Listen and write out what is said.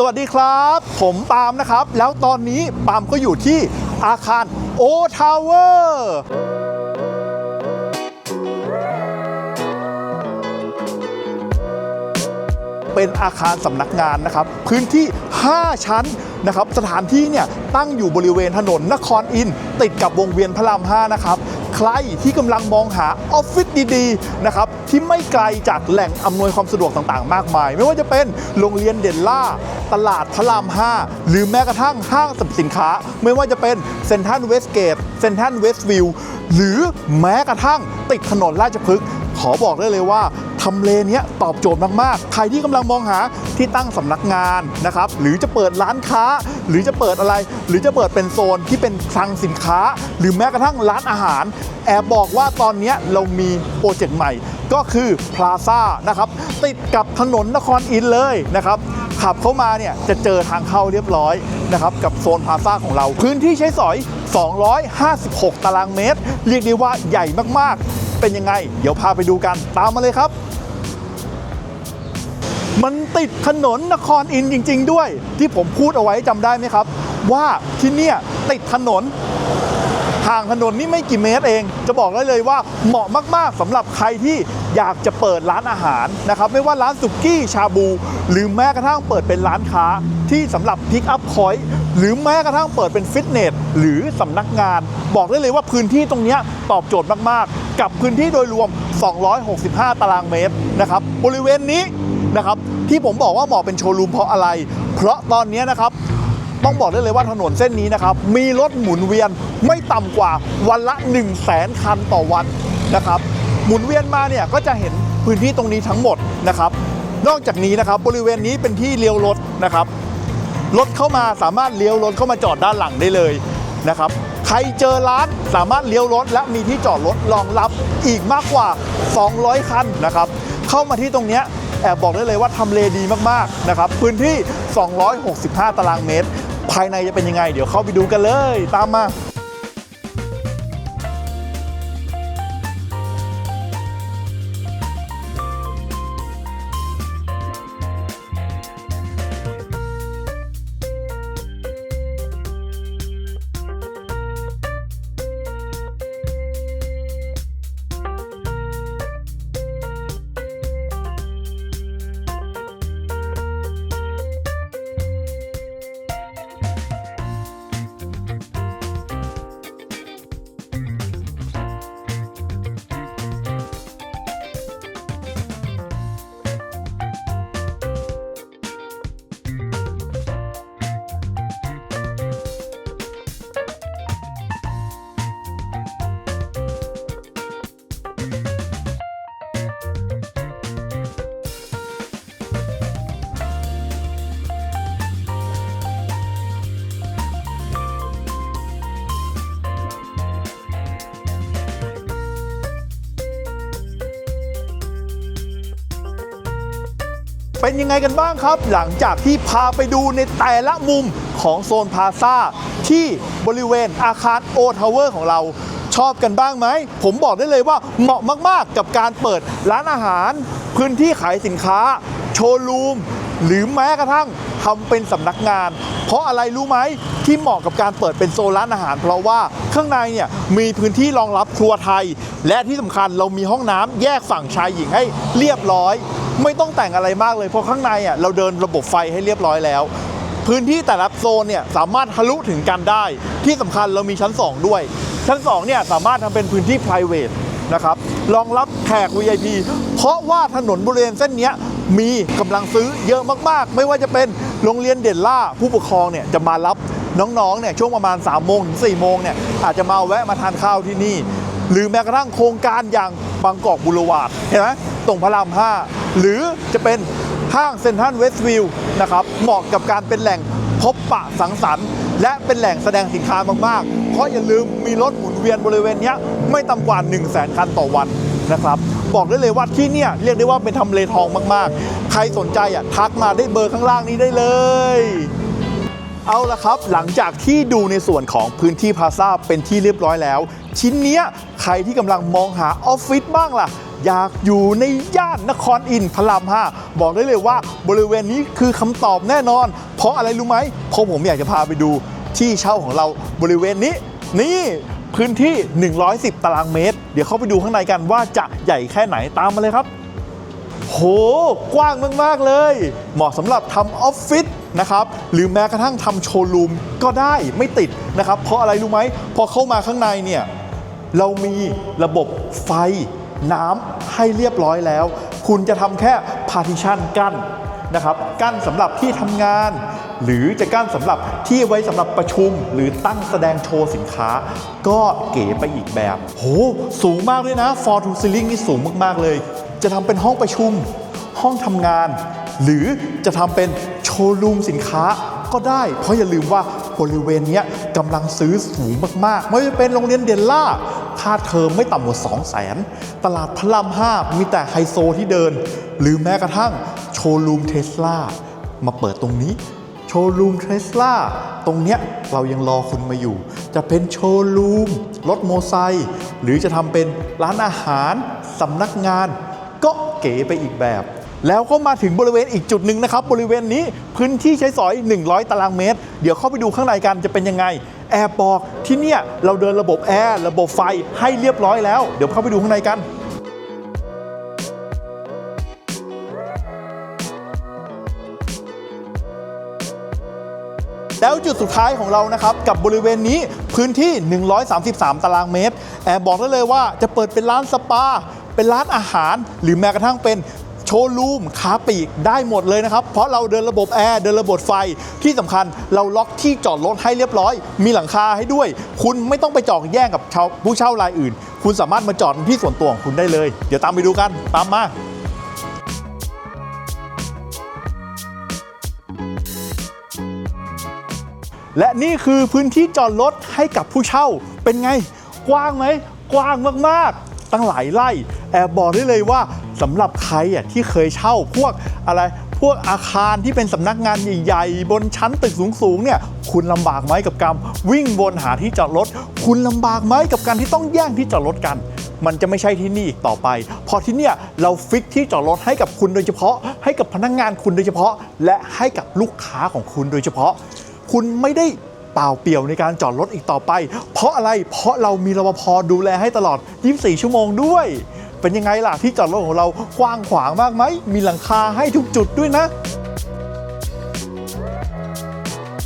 สวัสดีครับ ผมปาล์มนะครับ แล้วตอนนี้ปาล์มก็อยู่ที่อาคารโอทาวเวอร์เป็นอาคารสำนักงานนะครับ พื้นที่ 5 ชั้นนะครับ สถานที่เนี่ยตั้งอยู่บริเวณถนนนครอิน ติดกับวงเวียนพระราม 5 นะครับ ใครที่กำลังมองหาออฟฟิศดีๆนะครับ ที่ไม่ไกลจากแหล่งอำนวยความสะดวกต่างๆ มากมาย ไม่ว่าจะเป็นโรงเรียนเด่นล่า ตลาดพระราม 5 หรือแม้กระทั่งห้างสรรพสินค้า ไม่ว่าจะเป็นเซนทันเวสเกตเซนทันเวสต์วิวหรือแม้กระทั่งติดถนนราชพฤกษ์ ขอบอกได้เลยว่าทำเลเนี้ยตอบโจทย์มากๆ ใครที่กำลังมองหาที่ตั้งสำนักงานนะครับ หรือจะเปิดร้านค้า หรือจะเปิดอะไร หรือจะเปิดเป็นโซนที่เป็นคลังสินค้า หรือแม้กระทั่งร้านอาหาร แอบบอกว่าตอนเนี้ยเรามีโปรเจกต์ใหม่ ก็คือพลาซ่านะครับ ติดกับถนนนครอินทร์เลยนะครับ ขับเข้ามาเนี่ยจะเจอทางเข้าเรียบร้อยนะครับกับโซนพลาซ่าของเรา พื้นที่ใช้สอย 256 ตารางเมตร เรียกได้ว่าใหญ่มากๆ เป็นยังไง เดี๋ยวพาไปดูกันตามมาเลยครับ มันติดถนนนครอินจริง ๆ ด้วย ที่ผมพูดเอาไว้จำได้ไหมครับ ว่าที่เนี่ยติดถนน ห่างถนนนี่ไม่กี่เมตรเอง จะบอกได้เลยว่าเหมาะมากๆสำหรับใครที่อยากจะเปิดร้านอาหารนะครับไม่ว่าร้านสุกี้ชาบู หรือแม้กระทั่งเปิดเป็นร้านค้าที่สำหรับพิกอัพพอยต์หรือแม้กระทั่งเปิดเป็นฟิตเนสหรือสำนักงาน บอกได้เลยว่าพื้นที่ตรงนี้ตอบโจทย์มากๆ กับพื้นที่โดยรวม 265 ตารางเมตรนะครับบริเวณนี้นะครับที่ผมบอกว่าเหมาะเป็นโชว์รูมเพราะอะไร เพราะตอนนี้นะครับ ต้องบอกได้เลยว่าถนนเส้นนี้นะครับ มีรถหมุนเวียนไม่ต่ำกว่าวันละ 1 0 0 0 0แสนคันต่อวันนะครับ หมุนเวียนมาเนี่ยก็จะเห็นพื้นที่ตรงนี้ทั้งหมดนะครับ นอกจากนี้นะครับบริเวณนี้เป็นที่เลี้ยวรถนะครับรถเข้ามาสามารถเลี้ยวรถเข้ามาจอดด้านหลังได้เลยนะครับ ใครเจอร้านสามารถเลี้ยวรถและมีที่จอดรถรองรับอีกมากกว่า 200 คันนะครับ เข้ามาที่ตรงนี้แอบบอกได้เลยว่าทำเลดีมากๆนะครับ พื้นที่ 265 ตารางเมตร ภายในจะเป็นยังไง เดี๋ยวเข้าไปดูกันเลย ตามมา เป็นยังไงกันบ้างครับ หลังจากที่พาไปดูในแต่ละมุมของโซนพาซาที่บริเวณอาคารโอทาวเวอร์ของเราชอบกันบ้างไหม ผมบอกได้เลยว่าเหมาะมากๆ กับการเปิดร้านอาหาร พื้นที่ขายสินค้า โชว์รูม หรือแม้กระทั่งทำเป็นสำนักงาน เพราะอะไรรู้ไหมที่เหมาะกับการเปิดเป็นโซนร้านอาหาร เพราะว่าข้างในเนี่ยมีพื้นที่รองรับครัวไทย และที่สำคัญเรามีห้องน้ำแยกฝั่งชายหญิงให้เรียบร้อย ไม่ต้องแต่งอะไรมากเลย เพราะข้างในอะเราเดินระบบไฟให้เรียบร้อยแล้ว พื้นที่แต่ละโซนเนี่ยสามารถทะลุถึงกันได้ ที่สำคัญเรามีชั้น 2 ด้วย ชั้น2เนี่ยสามารถทำเป็นพื้นที่ p r i v a t นะครับรองรับแขก VIP เพราะว่าถนนบริเวณเส้นเนี้ยมีกำลังซื้อเยอะมาก ๆ ไม่ว่าจะเป็นโรงเรียนเด่นล่าผู้ปกครองเนี่ยจะมารับน้องๆเนี่ยช่วงประมาณ 3 โมงถึง 4 โมงเนี่ยอาจจะมาแวะมาทานข้าวที่นี่ หรือแม้กระทั่งโครงการอย่างบางกอกบุรวาดเห็นไหมตรงพระราม 5 หรือจะเป็นห้างเซ็นทรัลเวสต์วิวนะครับเหมาะกับการเป็นแหล่งพบปะสังสรรค์ และเป็นแหล่งแสดงสินค้ามากๆ เพราะอย่าลืมมีรถหมุนเวียนบริเวณนี้ไม่ต่ำกว่า 1 0 0 0 0แสนคันต่อวันนะครับบอกได้เลยว่าที่เนี่ยเรียกได้ว่าเป็นทำเลทองมากๆ ใครสนใจอะทักมาได้เบอร์ข้างล่างนี้ได้เลย เอาละครับ หลังจากที่ดูในส่วนของพื้นที่พาซาเป็นที่เรียบร้อยแล้ว ชิ้นเนี้ยใครที่กำลังมองหาออฟฟิศบ้างล่ะ อยากอยู่ในย่านนครอินทร์พระรามห้าบอกได้เลยว่าบริเวณนี้คือคำตอบแน่นอน เพราะอะไรรู้ไหมเพราะผมอยากจะพาไปดูที่เช่าของเราบริเวณนี้ นี่พื้นที่ 110 ตารางเมตร เดี๋ยวเข้าไปดูข้างในกันว่าจะใหญ่แค่ไหนตามมาเลยครับ โห กว้างมาก ๆ เลย เหมาะสำหรับทำออฟฟิศนะครับ หรือแม้กระทั่งทำโชว์รูมก็ได้ไม่ติดนะครับ เพราะอะไรรู้ไหม พอเข้ามาข้างในเนี่ย เรามีระบบไฟ น้ำให้เรียบร้อยแล้ว คุณจะทำแค่พา r t ิชันกั้นนะครับ กั้นสำหรับที่ทำงาน หรือจะกั้นสำหรับที่ไว้สำหรับประชุม หรือตั้งแสดงโชว์สินค้า ก็เก๋ไปอีกแบบ โห สูงมากเลยนะ for to ceiling นี่สูงมากๆเลย จะทำเป็นห้องประชุม ห้องทำงาน หรือจะทำเป็นโชว์รูมสินค้าก็ได้ เพราะอย่าลืมว่าบริเวณนี้กำลังซื้อสูงมากๆ ไม่ว่าจะเป็นโรงเรียนเดลล่าาเทอมไม่ต่ำกว่า2 0 0 0 0 0 ตลาดพระรามห้ามีแต่ไฮโซที่เดิน หรือแม้กระทั่งโชว์รูมเทสลามาเปิดตรงนี้ โชว์รูมเทสลาตรงเนี้ยเรายังรอคุณมาอยู่ จะเป็นโชว์รูมรถโมไซค์หรือจะทำเป็นร้านอาหารสำนักงาน ก็เก๋ไปอีกแบบแล้วก็มาถึงบริเวณอีกจุดหนึ่งนะครับ บริเวณนี้พื้นที่ใช้สอย 100 ตารางเมตร เดี๋ยวเข้าไปดูข้างในกันจะเป็นยังไง แอร์บอกที่เนี่ยเราเดินระบบแอร์ระบบไฟให้เรียบร้อยแล้ว เดี๋ยวเข้าไปดูข้างในกันแล้วจุดสุดท้ายของเรานะครับ กับบริเวณนี้พื้นที่ 133 ตารางเมตร แอบบอกได้เลยว่าจะเปิดเป็นร้านสปา เป็นร้านอาหาร หรือแม้กระทั่งเป็น โชว์รูมคาปีกได้หมดเลยนะครับ เพราะเราเดินระบบแอร์ เดินระบบไฟที่สำคัญเราล็อกที่จอดรถให้เรียบร้อย มีหลังคาให้ด้วย คุณไม่ต้องไปจอดแย่งกับชาวผู้เช่ารายอื่น คุณสามารถมาจอดที่ส่วนตัวของคุณได้เลย เดี๋ยวตามไปดูกันตามมาและนี่คือพื้นที่จอดรถให้กับผู้เช่าเป็นไง กว้างไหม กว้างมาก ๆ ตั้งหลายไร่ แอบบอกได้เลยว่า สำหรับใครอะที่เคยเช่าพวกอะไรพวกอาคารที่เป็นสำนักงานใหญ่ๆ บนชั้นตึกสูงๆเนี่ยคุณลำบากไหมกับการวิ่งวนหาที่จอดรถ คุณลำบากไหมกับการที่ต้องแย่งที่จอดรถกัน มันจะไม่ใช่ที่นี่อีกต่อไป พอที่เนี่ยเราฟิกที่จอดรถให้กับคุณโดยเฉพาะ ให้กับพนักงานคุณโดยเฉพาะ และให้กับลูกค้าของคุณโดยเฉพาะ คุณไม่ได้เปล่าเปลี่ยวในการจอดรถอีกต่อไป เพราะอะไรเพราะเรามีรปภดูแลให้ตลอด 24 ชั่วโมงด้วย เป็นยังไงล่ะที่จอดรถของเรากว้างขวางมากไหมมีหลังคาให้ทุกจุดด้วยนะ